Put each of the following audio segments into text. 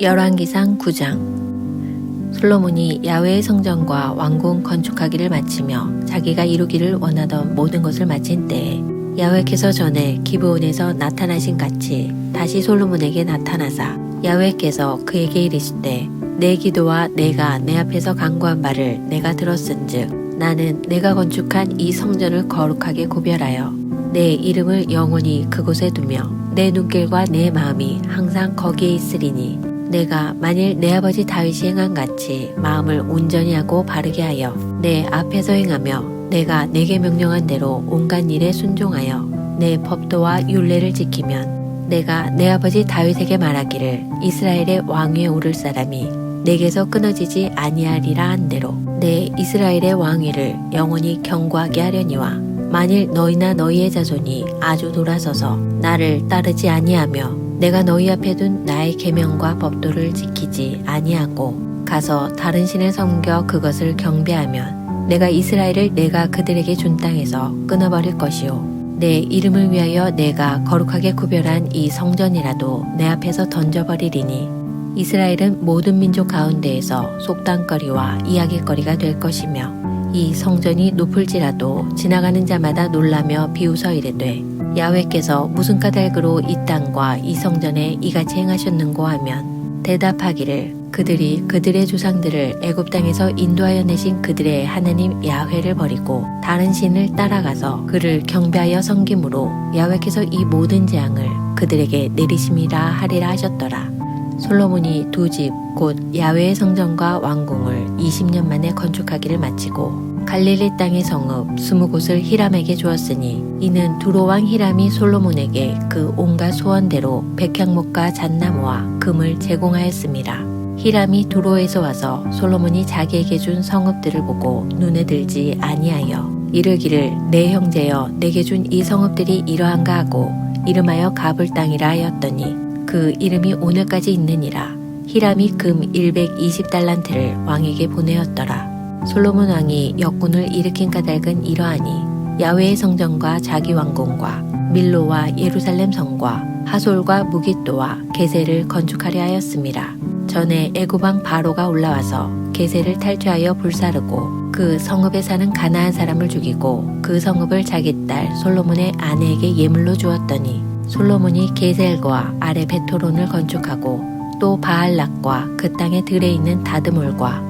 열왕기상 9장. 솔로몬이 야훼의 성전과 왕궁 건축하기를 마치며 자기가 이루기를 원하던 모든 것을 마친 때에 야훼께서 전에 기브온에서 나타나신 같이 다시 솔로몬에게 나타나사 야훼께서 그에게 이르시되 내 기도와 내가 내 앞에서 간구한 바를 내가 들었은즉 나는 내가 건축한 이 성전을 거룩하게 구별하여 내 이름을 영원히 그곳에 두며 내 눈길과 내 마음이 항상 거기에 있으리니 내가 만일 내 아버지 다윗이 행한 같이 마음을 온전히 하고 바르게 하여 내 앞에서 행하며 내가 내게 명령한 대로 온갖 일에 순종하여 내 법도와 율례를 지키면 내가 내 아버지 다윗에게 말하기를 이스라엘의 왕위에 오를 사람이 내게서 끊어지지 아니하리라 한 대로 내 이스라엘의 왕위를 영원히 경고하게 하려니와 만일 너희나 너희의 자손이 아주 돌아서서 나를 따르지 아니하며 내가 너희 앞에 둔 나의 계명과 법도를 지키지 아니하고 가서 다른 신을 섬겨 그것을 경배하면 내가 이스라엘을 내가 그들에게 준 땅에서 끊어버릴 것이요. 내 이름을 위하여 내가 거룩하게 구별한 이 성전이라도 내 앞에서 던져버리리니 이스라엘은 모든 민족 가운데에서 속단거리와 이야기거리가 될 것이며 이 성전이 높을지라도 지나가는 자마다 놀라며 비웃어 이르되 야훼께서 무슨 까닭으로 이 땅과 이 성전에 이같이 행하셨는고 하면 대답하기를 그들이 그들의 조상들을 애굽 땅에서 인도하여 내신 그들의 하나님 야훼를 버리고 다른 신을 따라가서 그를 경배하여 섬김으로 야훼께서 이 모든 재앙을 그들에게 내리심이라 하리라 하셨더라. 솔로몬이 두 집 곧 야훼의 성전과 왕궁을 20년 만에 건축하기를 마치고 갈릴리 땅의 성읍 스무 곳을 히람에게 주었으니 이는 두로 왕 히람이 솔로몬에게 그 온갖 소원대로 백향목과 잣나무와 금을 제공하였습니다. 히람이 두로에서 와서 솔로몬이 자기에게 준 성읍들을 보고 눈에 들지 아니하여 이르기를 내 형제여 내게 준 이 성읍들이 이러한가 하고 이름하여 가불 땅이라 하였더니 그 이름이 오늘까지 있느니라. 히람이 금 120달란트를 왕에게 보내었더라. 솔로몬 왕이 역군을 일으킨 까닭은 이러하니 야훼의 성전과 자기 왕궁과 밀로와 예루살렘 성과 하솔과 무기또와 게세를 건축하려 하였습니다. 전에 애굽왕 바로가 올라와서 게세를 탈취하여 불사르고 그 성읍에 사는 가나안 사람을 죽이고 그 성읍을 자기 딸 솔로몬의 아내에게 예물로 주었더니 솔로몬이 게셀과 아래 베토론을 건축하고 또 바알락과 그 땅에 들에 있는 다드몰과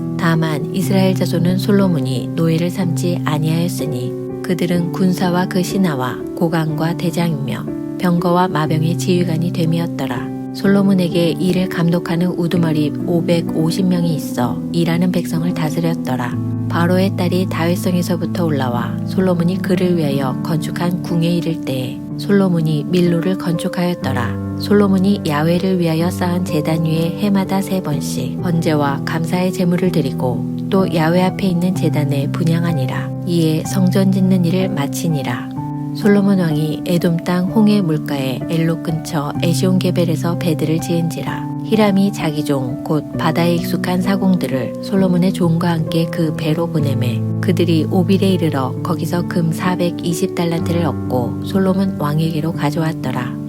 다만 이스라엘 자손은 솔로몬이 노예를 삼지 아니하였으니 그들은 군사와 그 신하와 고관과 대장이며 병거와 마병의 지휘관이 됨이었더라. 솔로몬에게 이를 감독하는 우두머리 550명이 있어 일하는 백성을 다스렸더라. 바로의 딸이 다윗성에서부터 올라와 솔로몬이 그를 위하여 건축한 궁에 이를 때에 솔로몬이 밀로를 건축하였더라. 솔로몬이 야훼를 위하여 쌓은 제단 위에 해마다 세 번씩 번제와 감사의 제물을 드리고 또 야훼 앞에 있는 제단에 분양하니라. 이에 성전 짓는 일을 마치니라. 솔로몬 왕이 에돔 땅 홍해 물가에 엘로 근처 에시온 게벨에서 배들을 지은지라 히람이 자기 종 곧 바다에 익숙한 사공들을 솔로몬의 종과 함께 그 배로 보내매 그들이 오빌에 이르러 거기서 금 420달란트를 얻고 솔로몬 왕에게로 가져왔더라.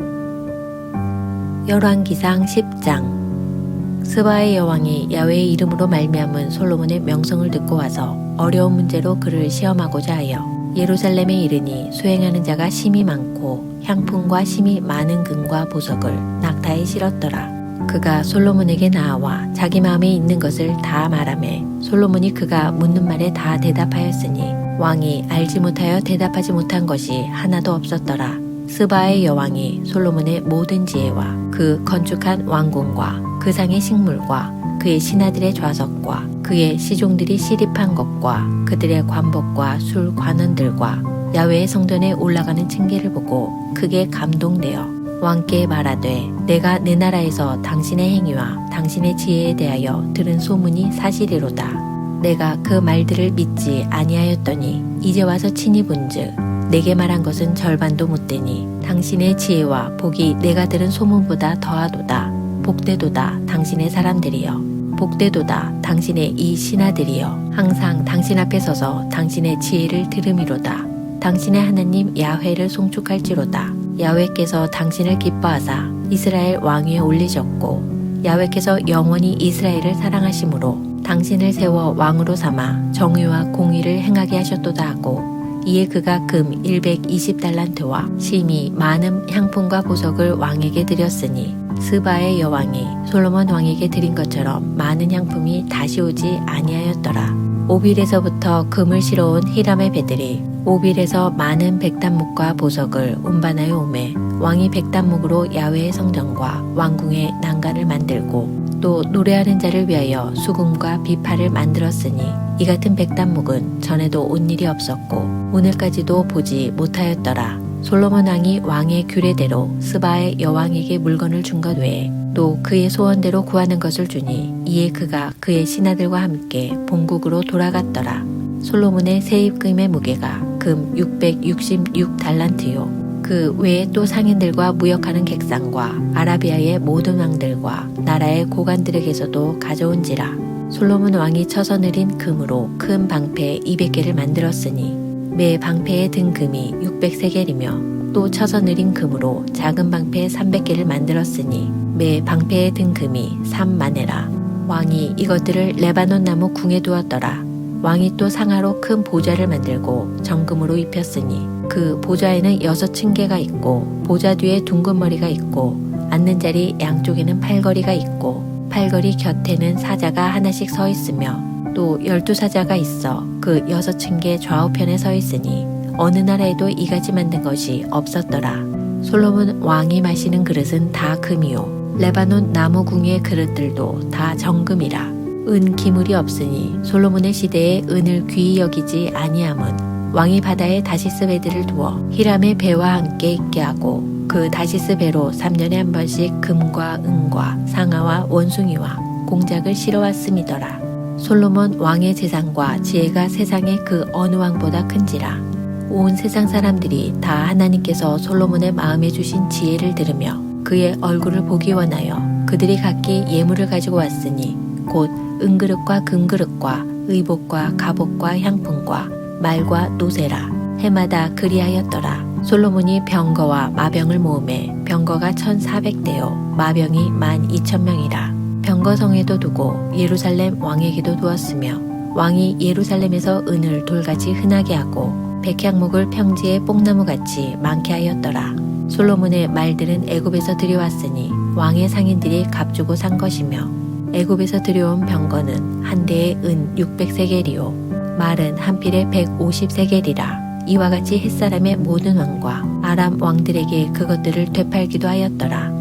열왕기상 10장 스바의 여왕이 야훼의 이름으로 말미암은 솔로몬의 명성을 듣고 와서 어려운 문제로 그를 시험하고자 하여 예루살렘에 이르니 수행하는 자가 심이 많고 향품과 심이 많은 금과 보석을 낙타에 실었더라. 그가 솔로몬에게 나와 자기 마음에 있는 것을 다 말하매 솔로몬이 그가 묻는 말에 다 대답하였으니 왕이 알지 못하여 대답하지 못한 것이 하나도 없었더라. 스바의 여왕이 솔로몬의 모든 지혜와 그 건축한 왕궁과 그 상의 식물과 그의 신하들의 좌석과 그의 시종들이 시립한 것과 그들의 관복과 술 관원들과 야외의 성전에 올라가는 층계를 보고 크게 감동되어 왕께 말하되 내가 내 나라에서 당신의 행위와 당신의 지혜에 대하여 들은 소문이 사실이로다. 내가 그 말들을 믿지 아니하였더니 이제 와서 친히 본즉 내게 말한 것은 절반도 못 되니 당신의 지혜와 복이 내가 들은 소문보다 더하도다. 복되도다 당신의 사람들이여. 복되도다 당신의 이 신하들이여. 항상 당신 앞에 서서 당신의 지혜를 들음이로다. 당신의 하나님 야훼를 송축할지로다. 야훼께서 당신을 기뻐하사 이스라엘 왕위에 올리셨고 야훼께서 영원히 이스라엘을 사랑하심으로 당신을 세워 왕으로 삼아 정의와 공의를 행하게 하셨도다 하고 이에 그가 금 120달란트와 심히 많은 향품과 보석을 왕에게 드렸으니 스바의 여왕이 솔로몬 왕에게 드린 것처럼 많은 향품이 다시 오지 아니하였더라. 오빌에서부터 금을 실어온 히람의 배들이 오빌에서 많은 백단목과 보석을 운반하여 오매 왕이 백단목으로 야외의 성전과 왕궁의 난간을 만들고 또 노래하는 자를 위하여 수금과 비파를 만들었으니 이 같은 백단목은 전에도 온 일이 없었고 오늘까지도 보지 못하였더라. 솔로몬 왕이 왕의 규례대로 스바의 여왕에게 물건을 준 것 외에 또 그의 소원대로 구하는 것을 주니 이에 그가 그의 신하들과 함께 본국으로 돌아갔더라. 솔로몬의 세입금의 무게가 금 666달란트요. 그 외에 또 상인들과 무역하는 객상과 아라비아의 모든 왕들과 나라의 고관들에게서도 가져온지라. 솔로몬 왕이 쳐서 내린 금으로 큰 방패 200개를 만들었으니 매 방패의 든 금이 600세겔이며 또 쳐서 내린 금으로 작은 방패 300개를 만들었으니 매 방패의 든 금이 3만에라. 왕이 이것들을 레바논 나무 궁에 두었더라. 왕이 또 상하로 큰 보좌를 만들고 정금으로 입혔으니 그 보좌에는 여섯 층계가 있고 보좌 뒤에 둥근 머리가 있고 앉는 자리 양쪽에는 팔걸이가 있고 팔걸이 곁에는 사자가 하나씩 서 있으며 또 열두 사자가 있어 그 여섯 층계 좌우편에 서 있으니 어느 나라에도 이같이 만든 것이 없었더라. 솔로몬 왕이 마시는 그릇은 다 금이요. 레바논 나무 궁의 그릇들도 다 정금이라. 은 기물이 없으니 솔로몬의 시대에 은을 귀히 여기지 아니함은 왕이 바다에 다시스 배들을 두어 히람의 배와 함께 있게 하고 그 다시스 배로 3년에 한 번씩 금과 은과 상아와 원숭이와 공작을 실어왔음이더라. 솔로몬 왕의 재산과 지혜가 세상의 그 어느 왕보다 큰지라. 온 세상 사람들이 다 하나님께서 솔로몬의 마음에 주신 지혜를 들으며 그의 얼굴을 보기 원하여 그들이 각기 예물을 가지고 왔으니 곧 은그릇과 금그릇과 의복과 갑옷과 향품과 말과 노새라 해마다 그리하였더라. 솔로몬이 병거와 마병을 모음에 병거가 1400대요 마병이 12,000명이라 병거성에도 두고 예루살렘 왕에게도 두었으며 왕이 예루살렘에서 은을 돌같이 흔하게 하고 백향목을 평지에 뽕나무같이 많게 하였더라. 솔로몬의 말들은 애굽에서 들여왔으니 왕의 상인들이 값주고 산 것이며 애굽에서 들여온 병거는 한 대에 은 600세겔이요 말은 한 필에 150세겔이라 이와 같이 햇사람의 모든 왕과 아람 왕들에게 그것들을 되팔기도 하였더라.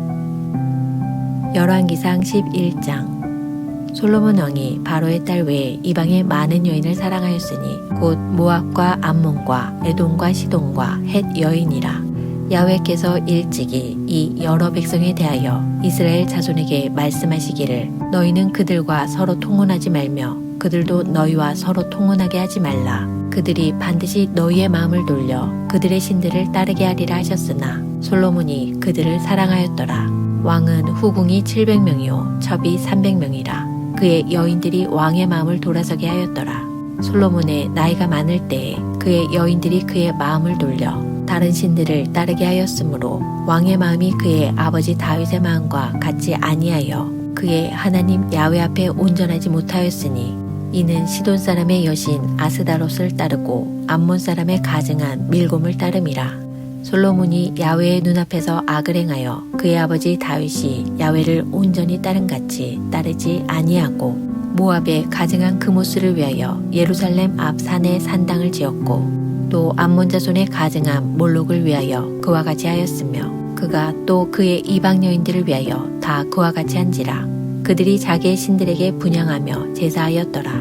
열왕기상 11장. 솔로몬 왕이 바로의 딸 외에 이방의 많은 여인을 사랑하였으니 곧 모압과 암몬과 에돔과 시돈과 헷 여인이라. 야훼께서 일찍이 이 여러 백성에 대하여 이스라엘 자손에게 말씀하시기를 너희는 그들과 서로 통혼하지 말며 그들도 너희와 서로 통혼하게 하지 말라. 그들이 반드시 너희의 마음을 돌려 그들의 신들을 따르게 하리라 하셨으나 솔로몬이 그들을 사랑하였더라. 왕은 후궁이 700명이요 첩이 300명이라 그의 여인들이 왕의 마음을 돌아서게 하였더라. 솔로몬의 나이가 많을 때에 그의 여인들이 그의 마음을 돌려 다른 신들을 따르게 하였으므로 왕의 마음이 그의 아버지 다윗의 마음과 같지 아니하여 그의 하나님 야훼 앞에 온전하지 못하였으니 이는 시돈 사람의 여신 아스다롯을 따르고 암몬 사람의 가증한 밀곰을 따름이라. 솔로몬이 야훼의 눈앞에서 악을 행하여 그의 아버지 다윗이 야훼를 온전히 따른 같이 따르지 아니하고 모압의 가증한 그모스를 위하여 예루살렘 앞 산에 산당을 지었고 또 암몬 자손의 가증한 몰록을 위하여 그와 같이 하였으며 그가 또 그의 이방 여인들을 위하여 다 그와 같이 한지라 그들이 자기의 신들에게 분양하며 제사하였더라.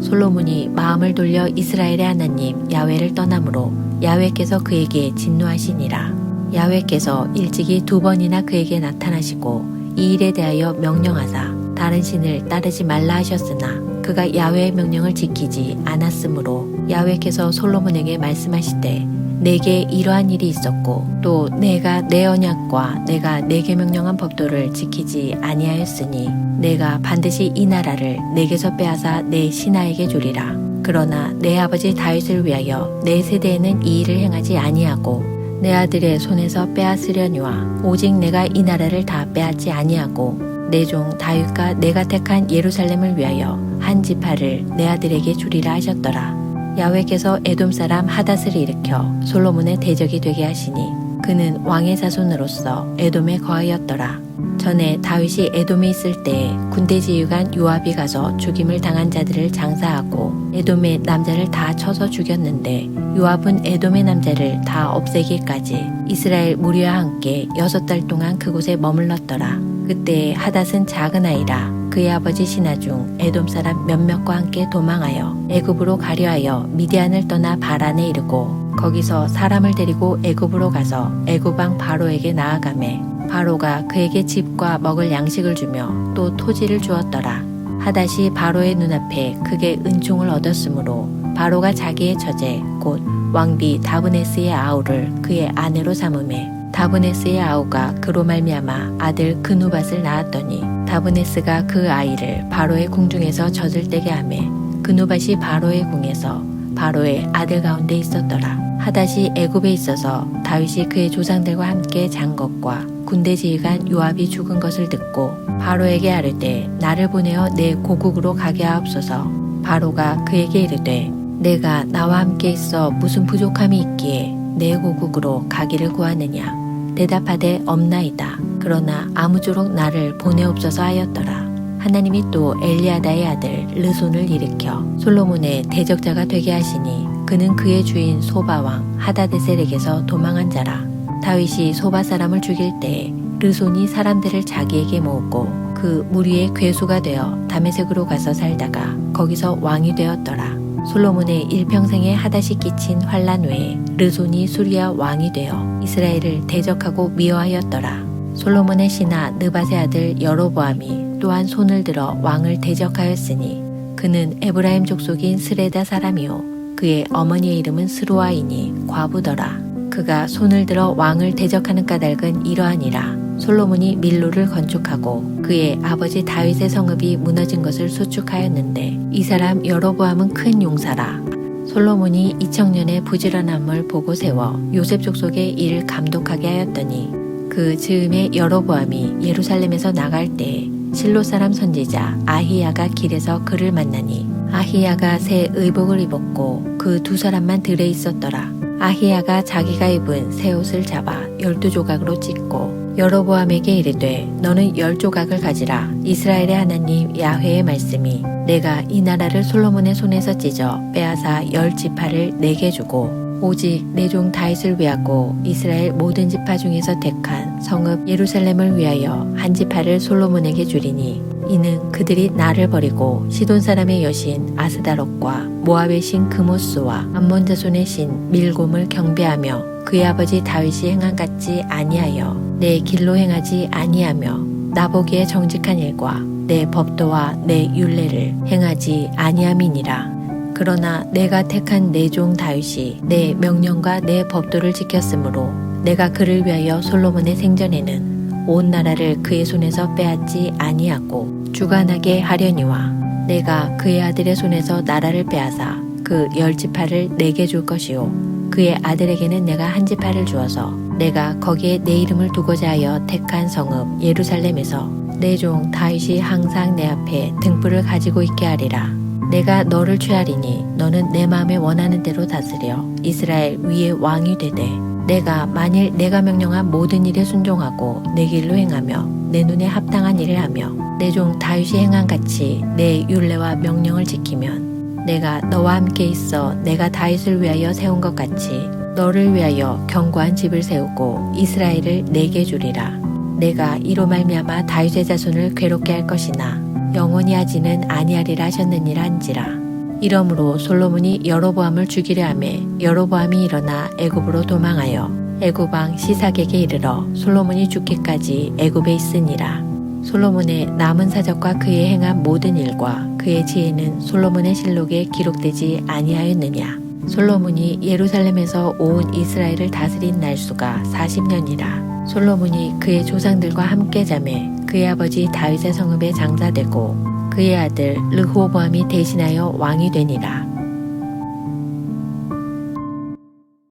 솔로몬이 마음을 돌려 이스라엘의 하나님 야훼를 떠남으로 야훼께서 그에게 진노하시니라. 야훼께서 일찍이 두 번이나 그에게 나타나시고 이 일에 대하여 명령하사 다른 신을 따르지 말라 하셨으나 그가 야훼의 명령을 지키지 않았으므로 야훼께서 솔로몬에게 말씀하시되 내게 이러한 일이 있었고 또 내가 내 언약과 내가 내게 명령한 법도를 지키지 아니하였으니 내가 반드시 이 나라를 내게서 빼앗아 내 신하에게 주리라 그러나 내 아버지 다윗을 위하여 내 세대에는 이 일을 행하지 아니하고 내 아들의 손에서 빼앗으려니와 오직 내가 이 나라를 다 빼앗지 아니하고 내 종 다윗과 내가 택한 예루살렘을 위하여 한 지파를 내 아들에게 주리라 하셨더라. 야훼께서 에돔 사람 하닷을 일으켜 솔로몬의 대적이 되게 하시니 그는 왕의 자손으로서 에돔에 거하였더라. 전에 다윗이 에돔에 있을 때에 군대 지휘관 요압이 가서 죽임을 당한 자들을 장사하고 에돔의 남자를 다 쳐서 죽였는데 요압은 에돔의 남자를 다 없애기까지 이스라엘 무리와 함께 여섯 달 동안 그곳에 머물렀더라. 그때 하닷은 작은 아이라 그의 아버지 신하 중 에돔 사람 몇몇과 함께 도망하여 애굽으로 가려하여 미디안을 떠나 바란에 이르고 거기서 사람을 데리고 애굽으로 가서 애굽 왕 바로에게 나아가매 바로가 그에게 집과 먹을 양식을 주며 또 토지를 주었더라. 하닷이 바로의 눈앞에 크게 은총을 얻었으므로 바로가 자기의 처제 곧 왕비 다브네스의 아우를 그의 아내로 삼음에 다브네스의 아우가 그로 말미암아 아들 그누밧을 낳았더니 다브네스가 그 아이를 바로의 궁중에서 젖을 떼게 하매 그누밧이 바로의 궁에서 바로의 아들 가운데 있었더라. 하닷이 애굽에 있어서 다윗이 그의 조상들과 함께 잔 것과 군대 지휘관 요압이 죽은 것을 듣고 바로에게 아르되 나를 보내어 내 고국으로 가게 하옵소서. 바로가 그에게 이르되 내가 나와 함께 있어 무슨 부족함이 있기에 내 고국으로 가기를 구하느냐. 대답하되 없나이다. 그러나 아무쪼록 나를 보내옵소서 하였더라. 하나님이 또 엘리아다의 아들 르손을 일으켜 솔로몬의 대적자가 되게 하시니 그는 그의 주인 소바왕 하다데셀에게서 도망한 자라. 다윗이 소바 사람을 죽일 때 르손이 사람들을 자기에게 모으고 그 무리의 괴수가 되어 다메섹으로 가서 살다가 거기서 왕이 되었더라. 솔로몬의 일평생에 하다시 끼친 환란 외에 르손이 수리아 왕이 되어 이스라엘을 대적하고 미워하였더라. 솔로몬의 신하 느바세 아들 여로보암이 또한 손을 들어 왕을 대적하였으니 그는 에브라임 족속인 스레다 사람이요 그의 어머니의 이름은 스루아이니 과부더라. 그가 손을 들어 왕을 대적하는 까닭은 이러하니라. 솔로몬이 밀로를 건축하고 그의 아버지 다윗의 성읍이 무너진 것을 수축하였는데 이 사람 여로보암은 큰 용사라. 솔로몬이 이 청년의 부지런함을 보고 세워 요셉 족속의 일을 감독하게 하였더니 그 즈음에 여로보암이 예루살렘에서 나갈 때 실로 사람 선지자 아히야가 길에서 그를 만나니 아히야가 새 의복을 입었고 그 두 사람만 들에 있었더라. 아히야가 자기가 입은 새 옷을 잡아 열두 조각으로 찢고 여로보암에게 이르되 너는 열 조각을 가지라. 이스라엘의 하나님 야훼의 말씀이 내가 이 나라를 솔로몬의 손에서 찢어 빼앗아 열 지파를 내게 주고 오직 내 종 다윗을 위하고 이스라엘 모든 지파 중에서 택한 성읍 예루살렘을 위하여 한 지파를 솔로몬에게 주리니 이는 그들이 나를 버리고 시돈 사람의 여신 아스다롯과 모압의 신 그모스와 암몬 자손의 신 밀곰을 경배하며 그의 아버지 다윗이 행한 같지 아니하여 내 길로 행하지 아니하며 나보기에 정직한 일과 내 법도와 내 율례를 행하지 아니함이니라. 그러나 내가 택한 내 종 다윗이 내 명령과 내 법도를 지켰으므로 내가 그를 위하여 솔로몬의 생전에는 온 나라를 그의 손에서 빼앗지 아니하고 주관하게 하려니와 내가 그의 아들의 손에서 나라를 빼앗아 그 열 지파를 내게 줄 것이요 그의 아들에게는 내가 한 지파를 주어서 내가 거기에 내 이름을 두고자 하여 택한 성읍 예루살렘에서 내 종 다윗이 항상 내 앞에 등불을 가지고 있게 하리라. 내가 너를 취하리니 너는 내 마음에 원하는 대로 다스려 이스라엘 위에 왕이 되되 내가 만일 내가 명령한 모든 일에 순종하고 내 길로 행하며 내 눈에 합당한 일을 하며 내 종 다윗이 행한 같이 내 율례와 명령을 지키면 내가 너와 함께 있어 내가 다윗을 위하여 세운 것 같이 너를 위하여 견고한 집을 세우고 이스라엘을 내게 주리라 내가 이로 말미암아 다윗의 자손을 괴롭게 할 것이나 영원히 하지는 아니하리라 하셨느니라 한지라. 이러므로 솔로몬이 여로보암을 죽이려 하매 여로보암이 일어나 애굽으로 도망하여 애굽 왕 시삭에게 이르러 솔로몬이 죽기까지 애굽에 있으니라. 솔로몬의 남은 사적과 그의 행한 모든 일과 그의 지혜는 솔로몬의 실록에 기록되지 아니하였느냐. 솔로몬이 예루살렘에서 온 이스라엘을 다스린 날수가 40년이라. 솔로몬이 그의 조상들과 함께 자매 그의 아버지 다윗의 성읍에 장사되고 그의 아들 르호보암이 대신하여 왕이 되니라.